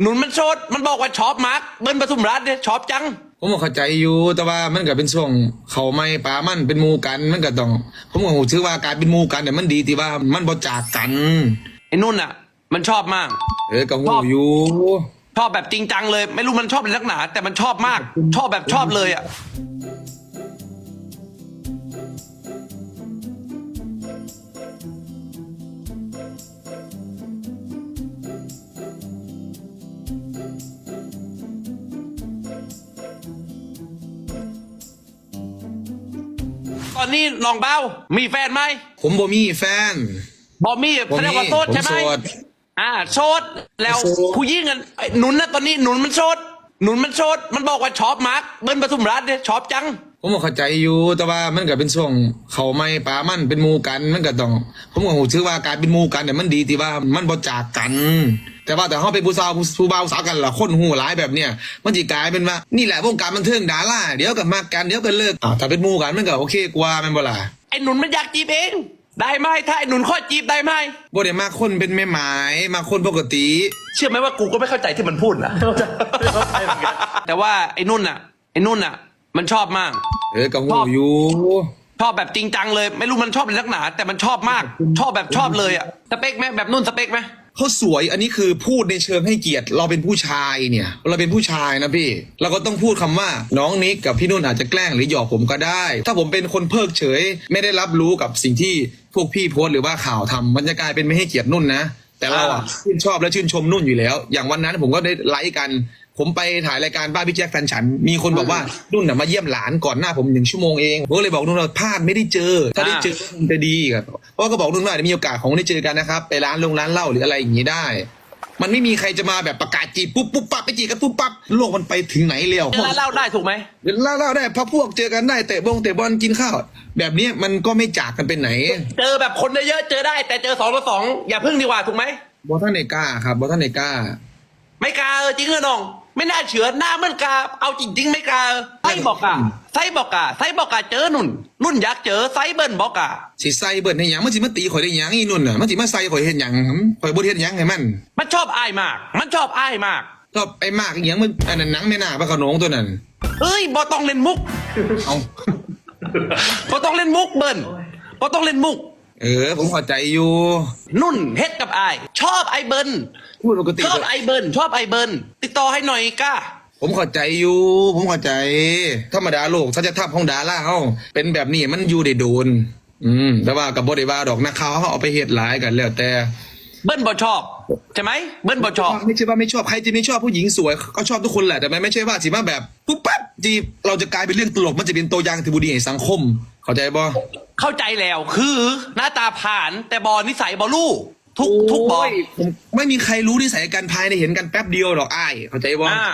หนุนมันโชดมันบอกว่าชอบมากเบิ้ลปทุมราชเนี่ยชอบจัง ผมก็เข้าใจอยู่แต่ว่ามันก็เป็นช่วงเขาไม่ปลามันเป็นหมูกันมันก็ต้อง ผมก็ถือว่าการเป็นหมูกันเนี่ยมันดีที่ว่ามันบ่จากกันไอ้นุ่นอะ มันชอบมาก เออก็หูอยู่ชอบแบบจริงจังเลย ไม่รู้มันชอบในลักหนา แต่มันชอบมาก ชอบแบบชอบเลยอะ ตอนนี้น้องเบ้ามีแฟนไหมผมบ่มีแฟนบอมีผมแสดงว่ามีโสดใช่ไหมผมโสด อ่าโสดแล้วโสด ผู้ยิ่งกันไอ้หนุนนะตอนนี้หนุนมันโสด หนุนมันโสดมันบอกว่าชอบมากเบิ้ลปทุมราชเนี่ยชอบจัง ผมก็เข้าใจอยู่แต่ว่ามันก็เป็นช่วงเขาไม่ปลามันเป็นหมูกันมันก็ต้อง ผมก็ถือว่าการเป็นหมูกันเนี่ยมันดีที่ว่ามันบ่จากกัน แต่ว่าแต่เขาเป็นผู้สาวผู้ผู้บ่าวสาวกันล่ะคนหูร้ายแบบเนี้ยมันจะกลายเป็นว่านี่แหละวงการบันเทิงดาราเดี๋ยวก็มากันเดี๋ยวก็เลิกอ่าถ้าเป็นหมูกันมันก็โอเคกว่าแมันบ่ล่ะไอ้หนุนมันอยากจีบเอง ได้ไหมถ้าไอ้หนุนข้อจีบได้ไหมบ่ได้มาคนเป็นแม่หมายมาคนปกติ เชื่อไหมว่ากูก็ไม่เข้าใจที่มันพูดนะ แต่ว่าไอ้นุ่นอะไอ้นุ่นอะ มันชอบมาก เออก็หูอยู่ชอบแบบจริงจังเลย ไม่รู้มันชอบในลักหนา แต่มันชอบมาก ชอบแบบชอบเลยอะสเปคไหมแบบนุ่นสเปคไหม เขาสวยอันนี้คือพูดในเชิงให้เกียรติเราเป็นผู้ชายเนี่ย เราเป็นผู้ชายนะพี่ เราก็ต้องพูดคำว่า น้องนิกกับพี่นุ่นอาจจะแกล้งหรือหยอกผมก็ได้ ถ้าผมเป็นคนเพิกเฉย ไม่ได้รับรู้กับสิ่งที่พวกพี่โพสต์หรือว่าข่าวทำมันจะกลายเป็นไม่ให้เกียรตินุ่นนะแต่เราอะชื่นชอบและชื่นชมนุ่นอยู่แล้ว อย่างวันนั้นผมก็ได้ไลฟ์กัน ผมไปถ่ายรายการบ้านพี่แจ็คแฟนฉัน มีคนบอกว่านุ่นน่ะมาเยี่ยมหลานก่อนหน้าผมหนึ่งชั่วโมงเองผมก็เลยบอกนุ่นว่าพลาดไม่ได้เจอ ถ้าได้เจอก็คงจะดีครับเพราะก็บอกนุ่นว่าเดี๋ยวมีโอกาสของได้เจอกันนะครับ ไปร้านลงร้านเหล้าหรืออะไรอย่างนี้ได้ มันไม่มีใครจะมาแบบประกาศจีบปุ๊บปุ๊บปั๊บไปจีบกันปุ๊บปั๊บโลกมันไปถึงไหนแล้วเวลาเล่าได้ถูกไหมเล่าเล่าได้พักพวกเจอกันได้เตะบงเตะบอลกินข้าวแบบเนี้ยมันก็ไม่จากกันเป็นไหน เจอแบบคนเยอะๆเจอได้ แต่เจอสองต่อสองอย่าพึ่งดีกว่าถูกไหมบอท่านเนกล้าครับบอท่านเนกล้าไม่กล้าเออจริงเหรอน้อง ไม่น่าเชื่อหน้ามันกล้าเอาจริง ๆ ไม่กล้าไซบอกอะไซบอกอะไซบอกอะเจอนุ่น นุ่นอยากเจอไซเบิ้ลบอกอะสิใส่เบิดให้หยังมันสิมาตีข่อยได้หยังอีนุ่นน่ะมันสิมาใส่ข่อยเห็นหยังข่อยบ่เห็นหยังให้มัน มันชอบอายมาก มันชอบอายมากก็ไอ้มากอหยังมันอันนั้นหนังไม่น่าพระโขนงตัวนั้นเอ้ยบอต้องเล่นมุกเอาบอต้องเล่นมุกเบิ้ลบอต้องเล่นมุก เออ ผมเข้าใจอยู่ นุ่นเฮ็ดกับอาย ชอบไอเบิ้ลพูดปกติชอบไอเบิ้ลชอบไอเบิ้ลติดต่อให้หน่อยก้า ผมเข้าใจอยู่ ผมเข้าใจ ธรรมดาโลกสัจธรรมของดาราเฮาเป็นแบบนี้มันอยู่ได้โดน อืม แต่ว่ากับบ่ได้ว่าดอกนักข่าวเขาเอาไปเฮ็ดหลายกันแล้วแต่ เบิ้ลบอชอบใช่ไหมเบิ้ลบอชอบ ไม่ใช่ว่าไม่ชอบใครจะไม่ชอบผู้หญิงสวยก็ชอบทุกคนแหละแต่มันไม่ใช่ว่าสิมาแบบปุ๊บปั๊บจีบเราจะกลายเป็นเรื่องตลกมันจะเป็นตัวอย่างที่บุดีให้สังคม เข้าใจบ่ เข้าใจแล้วคือหน้าตาผ่านแต่บอนิสัยบอลู่ทุกทุกบอโยผมไม่มีใครรู้นิสัยกันภายในเห็นกันแป๊บเดียวหรอกอ้ายเข้าใจบ่อ่า